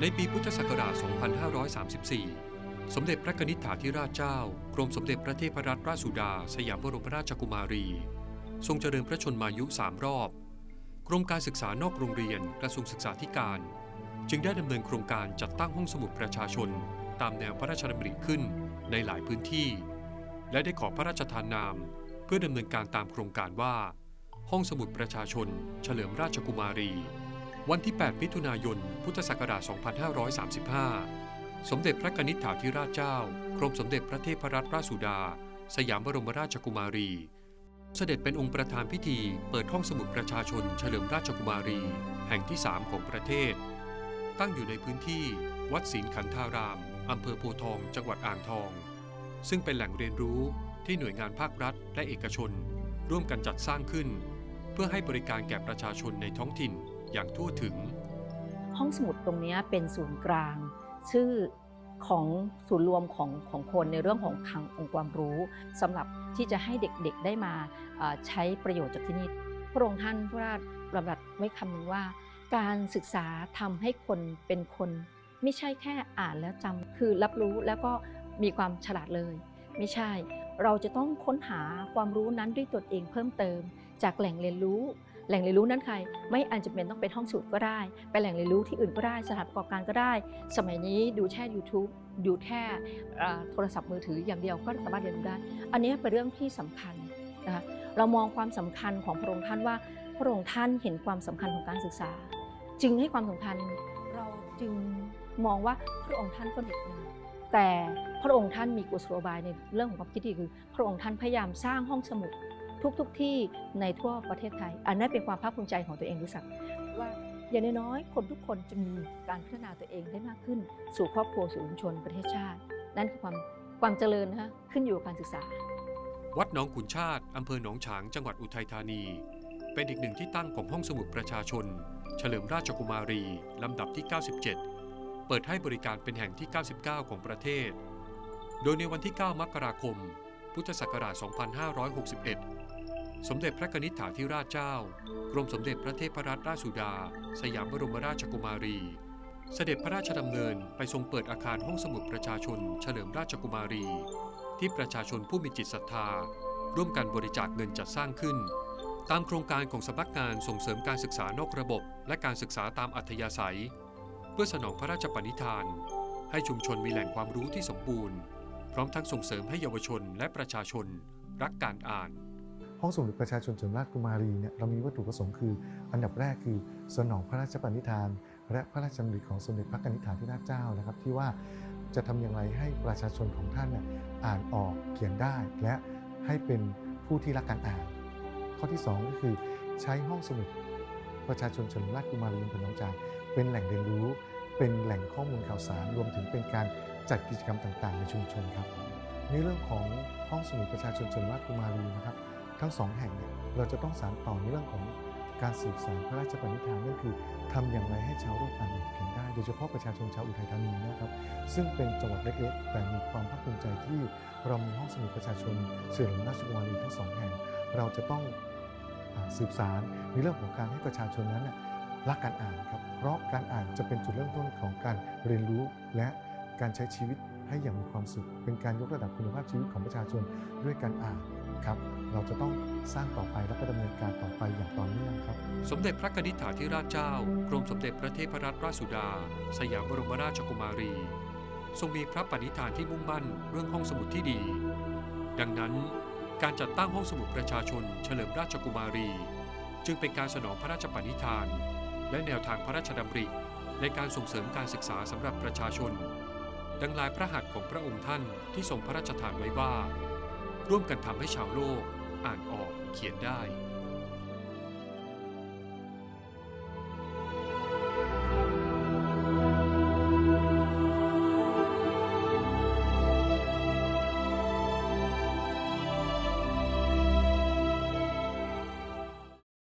ในปีพุทธศักราช 2534 สมเด็จพระนิษฐาธิราชเจ้า กรมสมเด็จพระเทพรัตนราชสุดา สยามบรมราชกุมารี ทรงเจริญพระชนมายุสามรอบ กรมการศึกษานอกโรงเรียนกระทรวงศึกษาธิการ จึงได้ดำเนินโครงการจัดตั้งห้องสมุดประชาชน ตามแนวพระราชดำริขึ้นในหลายพื้นที่ และได้ขอพระราชทานนาม เพื่อดำเนินการตามโครงการว่า ห้องสมุดประชาชน เฉลิมราชกุมารี วันที่ 8 มิถุนายน พุทธศักราช 2535 สมเด็จพระกนิษฐาธิราชเจ้า กรมสมเด็จพระเทพรัตนราชสุดา สยามบรมราชกุมารี เสด็จเป็นองค์ประธานพิธี เปิดห้องสมุดประชาชนเฉลิมราชกุมารี แห่งที่ 3 ของประเทศ ตั้งอยู่ในพื้นที่ วัดศีลขันธาราม อำเภอโพทอง จังหวัดอ่างทอง ซึ่งเป็นแหล่งเรียนรู้ที่หน่วยงานภาครัฐ และเอกชน ร่วมกันจัดสร้างขึ้น เพื่อให้บริการแก่ประชาชนในท้องถิ่น อย่างทั่วถึง ห้องสมุดตรงนี้เป็นศูนย์กลาง ชื่อของศูนย์รวมของของคนในเรื่องของคลังองค์ความรู้สำหรับที่จะให้เด็กๆได้มาใช้ประโยชน์จากที่นี่พระองค์ท่านพระราชดำรัสไว้คำหนึงว่า การศึกษาทำให้คนเป็นคน ไม่ใช่แค่อ่านแล้วจำคือรับรู้แล้วก็มีความฉลาดเลย ไม่ใช่ เราจะต้องค้นหาความรู้นั้นด้วยตนเองเพิ่มเติม จากแหล่งเรียนรู้ แหล่งเรียนรู้นั้นใคร ไม่อันจำเป็นต้องเป็นห้องสูตรก็ได้ ไปแหล่งเรียนรู้ที่อื่นก็ได้ สถานประกอบการก็ได้ สมัยนี้ดูแค่ YouTube ดูแค่โทรศัพท์มือถืออย่างเดียวก็สามารถเรียนรู้ได้ อันนี้เป็นเรื่องที่สำคัญนะคะเรามองความสำคัญของพระองค์ท่านว่าพระองค์ท่านเห็นความสำคัญของการศึกษา จึงให้ความสำคัญเราจึงมองว่าพระองค์ท่านก็เด็กนะแต่พระองค์ท่านมีกุศโลบายในเรื่องของความคิดดีคือ พระองค์ท่านพยายามสร้างห้องสมุด ทุกๆทที่ในทั่วประเทศไทย อันนั้นเป็นความภาคภูมิใจของตัวเองด้วยซ้ำว่าอย่างน้อยๆคนทุกคนจะมีการพัฒนาตัวเองได้มากขึ้น สู่ครอบครัวสู่ชุมชนประเทศชาติ นั่นคือความความเจริญนะคะขึ้นอยู่กับการศึกษา วัดหนองขุนชาติอำเภอหนองฉางจังหวัดอุทัยธานี เป็นอีกหนึ่งที่ตั้งของห้องสมุดประชาชน เฉลิมราชกุมารี ลำดับที่ 97 เปิดให้บริการเป็นแห่งที่ 99 ของประเทศ โดยในวันที่ 9 มกราคม พุทธศักราช 2561 สมเด็จพระนิษฐาธิราชเจ้า กรมสมเด็จพระเทพรัตนราชสุดา สยามบรมราชกุมารี เสด็จพระราชดำเนินไปทรงเปิดอาคารห้องสมุดประชาชน เฉลิมราชกุมารี ที่ประชาชนผู้มีจิตศรัทธา ร่วมกันบริจาคเงินจัดสร้างขึ้น ตามโครงการของสำนักงานส่งเสริมการศึกษานอกระบบ และการศึกษาตามอัธยาศัย เพื่อสนองพระราชปณิธาน ให้ชุมชนมีแหล่งความรู้ที่สมบูรณ์ พร้อมทั้งส่งเสริมให้เยาวชนและประชาชน รักการอ่าน ห้องสมุดประชาชนเฉลิมราชกุมารีเนี่ยเรามีวัตถุประสงค์คือ อันดับแรกคือสนองพระราชปณิธาน และพระราชดำริของสมเด็จพระนิษฐาธิราชเจ้านะครับ ที่ว่าจะทำอย่างไรให้ประชาชนของท่านเนี่ยอ่านออกเขียนได้ และให้เป็นผู้ที่รักการอ่าน ข้อที่ 2 ก็คือใช้ห้องสมุดประชาชนเฉลิมราชกุมารีอำเภอหนองจานเป็นแหล่งเรียนรู้ เป็นแหล่งข้อมูลข่าวสารรวมถึงเป็นการจัดกิจกรรมต่าง ๆ ในชุมชนครับในเรื่องของห้องสมุดประชาชนเฉลิมราชกุมารีนะครับ ทั้งสองแห่งเนี่ยเราจะต้องสานต่อในเรื่องของการสืบสานพระราชปณิธานนั่นคือทำอย่างไรให้ชาวโลกอ่านออกเขียนได้ โดยเฉพาะประชาชนชาวอุทัยธานีนะครับ ซึ่งเป็นจังหวัดเล็กๆ แต่มีความภาคภูมิใจที่เรามีห้องสมุดประชาชนเฉลิมราชกุมารีทั้งสองแห่ง เราจะต้องสืบสารในเรื่องของการให้ประชาชนนั้นน่ะรักการอ่านครับ เพราะการอ่านจะเป็นจุดเริ่มต้นของการเรียนรู้และการใช้ชีวิตให้อย่างมีความสุข เป็นการยกระดับคุณภาพชีวิตของประชาชนด้วยการอ่าน ครับ เราจะต้องสร้างต่อไปและก็ดำเนินการต่อไปอย่างต่อเนื่องครับ สมเด็จพระนิษฐาธิราชเจ้ากรมสมเด็จพระเทพรัตนราชสุดา สยามบรมราชกุมารี ทรงมีพระปณิธานที่มุ่งมั่นเรื่องห้องสมุดที่ดี ดังนั้นการจัดตั้งห้องสมุดประชาชน เฉลิมราชกุมารี จึงเป็นการสนองพระราชปณิธาน และแนวทางพระราชดำริในการส่งเสริมการศึกษาสำหรับประชาชน ดังลายพระหัตถ์ของพระองค์ท่านที่ทรงพระราชทานไว้ว่า ร่วมกันทำให้ชาวโลกอ่านออกเขียนได้